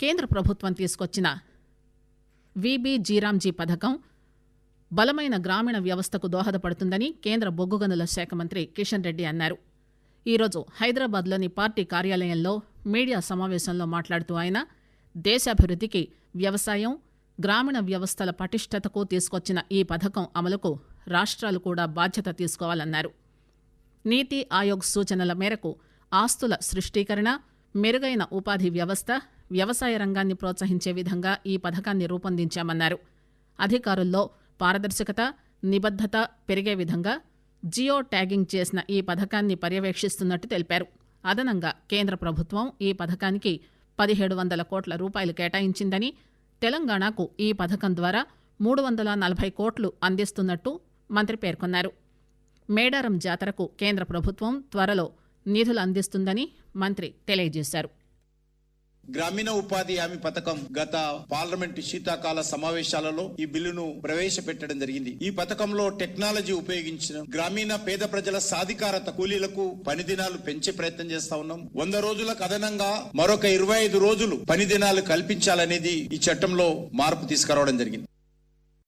కేంద్ర ప్రభుత్వం తీసుకొచ్చిన వీబీ జీరాంజీ పథకం బలమైన గ్రామీణ వ్యవస్థకు దోహదపడుతుందని కేంద్ర బొగ్గు గనుల శాఖ మంత్రి కిషన్ రెడ్డి అన్నారు. ఈరోజు హైదరాబాద్లోని పార్టీ కార్యాలయంలో మీడియా సమావేశంలో మాట్లాడుతూ ఆయన దేశాభివృద్ధికి వ్యవసాయం గ్రామీణ వ్యవస్థల పటిష్టతకు తీసుకొచ్చిన ఈ పథకం అమలుకు రాష్ట్రాలు కూడా బాధ్యత తీసుకోవాలన్నారు. నీతి ఆయోగ్ సూచనల మేరకు ఆస్తుల సృష్టీకరణ మెరుగైన ఉపాధి వ్యవస్థ వ్యవసాయ రంగాన్ని ప్రోత్సహించే విధంగా ఈ పథకాన్ని రూపొందించామన్నారు. అధికారుల్లో పారదర్శకత నిబద్దత పెరిగే విధంగా జియో ట్యాగింగ్ చేసిన ఈ పథకాన్ని పర్యవేక్షిస్తున్నట్టు తెలిపారు. అదనంగా కేంద్ర ప్రభుత్వం ఈ పథకానికి పదిహేడు వందల కోట్ల రూపాయలు కేటాయించిందని తెలంగాణకు ఈ పథకం ద్వారా మూడు వందల నలభై కోట్లు అందిస్తున్నట్టు మంత్రి పేర్కొన్నారు. మేడారం జాతరకు కేంద్ర ప్రభుత్వం త్వరలో నిధులు అందిస్తుందని మంత్రి తెలియజేశారు. గ్రామీణ ఉపాధి హామీ పథకం గత పార్లమెంట్ శీతాకాల సమావేశాలలో ఈ బిల్లును ప్రవేశపెట్టడం జరిగింది. ఈ పథకంలో టెక్నాలజీ ఉపయోగించిన గ్రామీణ పేద ప్రజల సాధికారత కూలీలకు పని దినాలు పెంచే ప్రయత్నం చేస్తా ఉన్నాం. వంద రోజులకు అదనంగా మరొక ఇరవై ఐదు రోజులు పని దినాలు కల్పించాలనేది ఈ చట్టంలో మార్పు తీసుకురావడం జరిగింది.